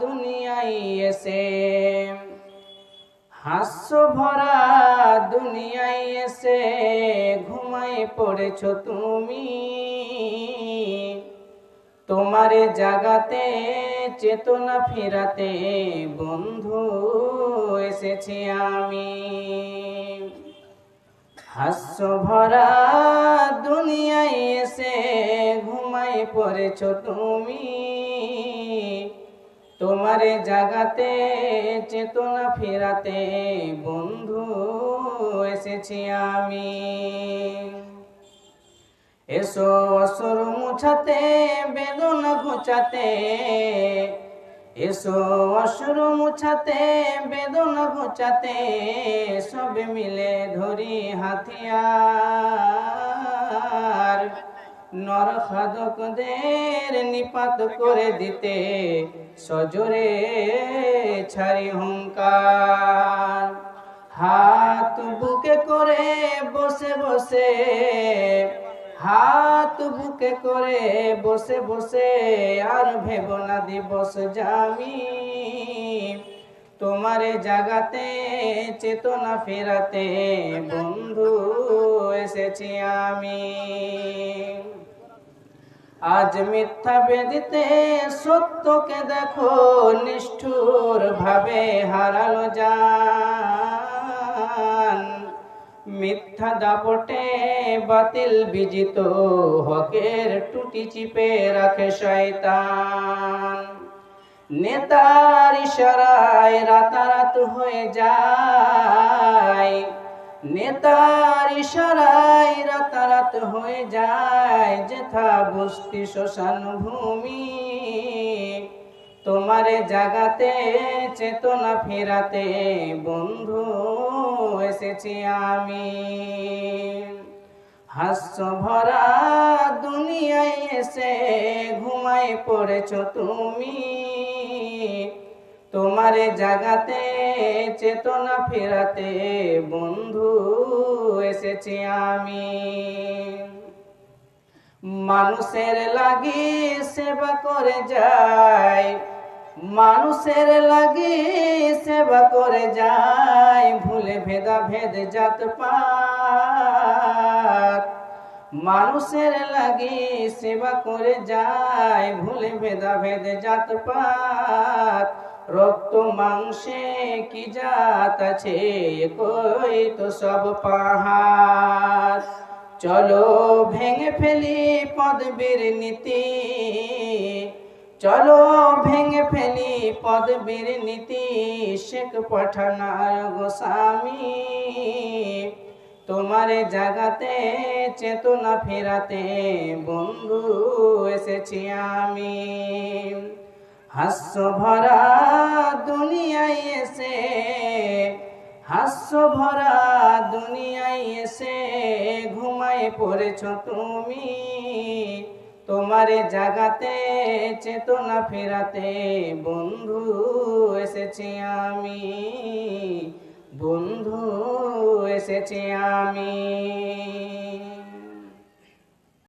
দুনিয়ায় এসে। হাস্য ভরা দুনিয়ায় এসে ঘুমাই পড়েছ তুমি। তোমারে জাগাতে, চেতনা ফেরাতে বন্ধু এসেছি আমি। হাস্য ভরা দুনিয়ায় এসে ঘুমাই পড়েছ তুমি। তোমারে জাগাতে, চেতনা ফেরাতে বন্ধু এসেছি আমি। এসো অসুর মুছাতে, বেদনা ঘুচাতে। এসো অসুর মুছাতে, বেদনা ঘুচাতে। সব মিলে ধরি হাতিয়ার। নর খাদকদের নিপাত করে দিতে সজরে ছাড়ি হুঙ্কার। হাত বুকে করে বসে বসে, হাত বুকে করে বসে বসে আর ভেব না দিবস জামি। তোমারে জাগাতে, চেতনা ফেরাতে বন্ধু এসেছি আমি। আজ মিথ্যা বেদিতে সত্যকে দেখো, নিষ্ঠুর ভাবে হারালো যান মিথ্যা দাপটে বাতিল বিজিত হকের টুটি চিপে রাখে শয়তান। নেতার ইশারায় রাতারাত হয়ে যায়। নেতার ইশারায় রাতারাত হয়ে যায়, যেথা বস্তি শ্মশান ভূমি। তোমারে জাগাতে, চেতনা ফেরাতে বন্ধু এসেছি আমি। হাস্য ভরা দুনিয়ায় এসে ঘুমাই পড়েছ তুমি। তোমারে জাগাতে, চেতনা ফেরাতে বন্ধু এসেছি আমি। মানুষের লাগি সেবা করে যায় মানুষের লাগি সেবা করে যায় ভুলে ভেদা ভেদ জাত পাত। মানুষের লাগি সেবা করে যায় ভুলে ভেদা ভেদ জাত পাত। রক্ত মাংসে কি জাত আছে, কই তো সব পাহাড়? চলো ভেঙে ফেলি পদবীর নীতি। চলো ভেঙে ফেলি পদবীর নীতি, শেখ পঠানার গোস্বামী। তোমারে জাগাতে, চেতনা ফেরাতে বন্ধু এসেছি আমি। হাস্য ভরা দুনিয়ায় এসে, হাস্য ভরা দুনিয়ায় এসে ঘুমাই পড়েছ তুমি। তোমারে জাগাতে, চেতনা ফেরাতে বন্ধু এসেছি আমি, বন্ধু এসেছি আমি।